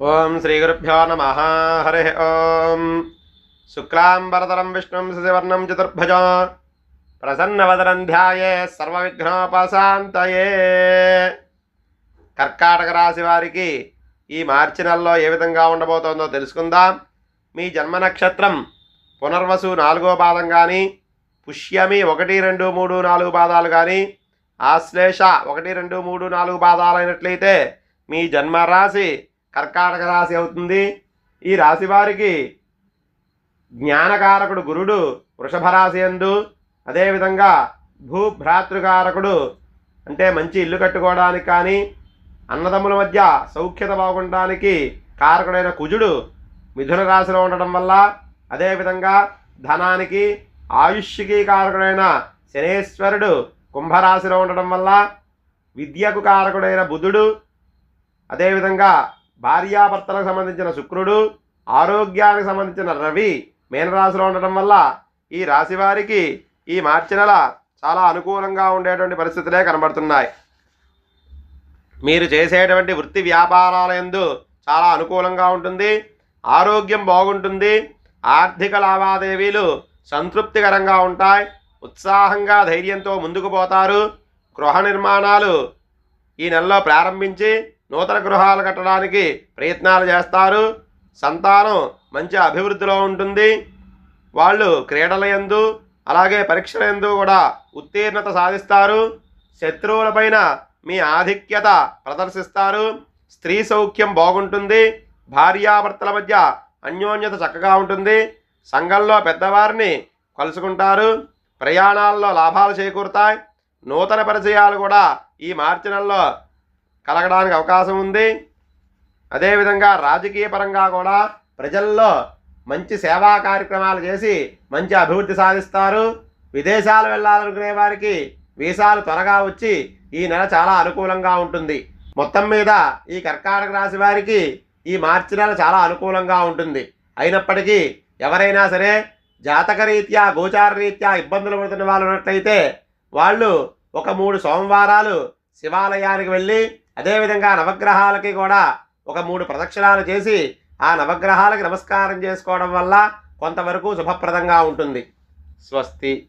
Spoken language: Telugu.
ఓం శ్రీ గురుభ్యో నమ. హరి ఓం. శుక్లాంబరతరం విష్ణుం శశివర్ణం చతుర్భజ. ప్రసన్నవదనం ధ్యాయే సర్వవిఘ్నోపశాంతయే. కర్కాటక రాశి వారికి ఈ మార్చి నెలలో ఏ విధంగా ఉండబోతోందో తెలుసుకుందాం. మీ జన్మ నక్షత్రం పునర్వసు నాలుగో పాదం కానీ పుష్యమి ఒకటి రెండు మూడు నాలుగు పాదాలు కానీ ఆశ్లేష ఒకటి రెండు మూడు నాలుగు పాదాలు అయినట్లయితే మీ జన్మరాశి కర్కాటక రాశి అవుతుంది. ఈ రాశి వారికి జ్ఞానకారకుడు గురుడు వృషభ రాశి ఎందు అదేవిధంగా భూభ్రాతృకారకుడు అంటే మంచి ఇల్లు కట్టుకోవడానికి కానీ అన్నదమ్ముల మధ్య సౌఖ్యత బాగుండడానికి కారకుడైన కుజుడు మిథున రాశిలో ఉండడం వల్ల అదేవిధంగా ధనానికి ఆయుష్కి కారకుడైన శనేశ్వరుడు కుంభరాశిలో ఉండడం వల్ల విద్యకు కారకుడైన బుధుడు అదేవిధంగా భార్యాభర్తలకు సంబంధించిన శుక్రుడు ఆరోగ్యానికి సంబంధించిన రవి మీనరాశిలో ఉండటం వల్ల ఈ రాశి వారికి ఈ మార్చి నెల చాలా అనుకూలంగా ఉండేటువంటి పరిస్థితులే కనబడుతున్నాయి. మీరు చేసేటువంటి వృత్తి వ్యాపారాల ఎందు చాలా అనుకూలంగా ఉంటుంది. ఆరోగ్యం బాగుంటుంది. ఆర్థిక లావాదేవీలు సంతృప్తికరంగా ఉంటాయి. ఉత్సాహంగా ధైర్యంతో ముందుకు పోతారు. గృహ నిర్మాణాలు ఈ నెలలో ప్రారంభించి నూతన గృహాలు కట్టడానికి ప్రయత్నాలు చేస్తారు. సంతానం మంచి అభివృద్ధిలో ఉంటుంది. వాళ్ళు క్రీడల యందు అలాగే పరీక్షల యందు కూడా ఉత్తీర్ణత సాధిస్తారు. శత్రువులపైన మీ ఆధిక్యత ప్రదర్శిస్తారు. స్త్రీ సౌఖ్యం బాగుంటుంది. భార్యాభర్తల మధ్య అన్యోన్యత చక్కగా ఉంటుంది. సంఘంలో పెద్దవారిని కలుసుకుంటారు. ప్రయాణాల్లో లాభాలు చేకూరుతాయి. నూతన పరిచయాలు కూడా ఈ మార్చి నెలలో కలగడానికి అవకాశం ఉంది. అదేవిధంగా రాజకీయ పరంగా కూడా ప్రజల్లో మంచి సేవా కార్యక్రమాలు చేసి మంచి అభివృద్ధి సాధిస్తారు. విదేశాలు వెళ్ళాలనుకునే వారికి వీసాలు త్వరగా వచ్చి ఈ నెల చాలా అనుకూలంగా ఉంటుంది. మొత్తం మీద ఈ కర్కాటక రాశి వారికి ఈ మార్చి నెల చాలా అనుకూలంగా ఉంటుంది. అయినప్పటికీ ఎవరైనా సరే జాతకరీత్యా గోచార రీత్యా ఇబ్బందులు పడుతున్న వాళ్ళు ఉన్నట్లయితే వాళ్ళు ఒక మూడు సోమవారాలు శివాలయానికి వెళ్ళి అదేవిధంగా నవగ్రహాలకి కూడా ఒక మూడు ప్రదక్షిణాలు చేసి ఆ నవగ్రహాలకి నమస్కారం చేసుకోవడం వల్ల కొంతవరకు శుభప్రదంగా ఉంటుంది. స్వస్తి.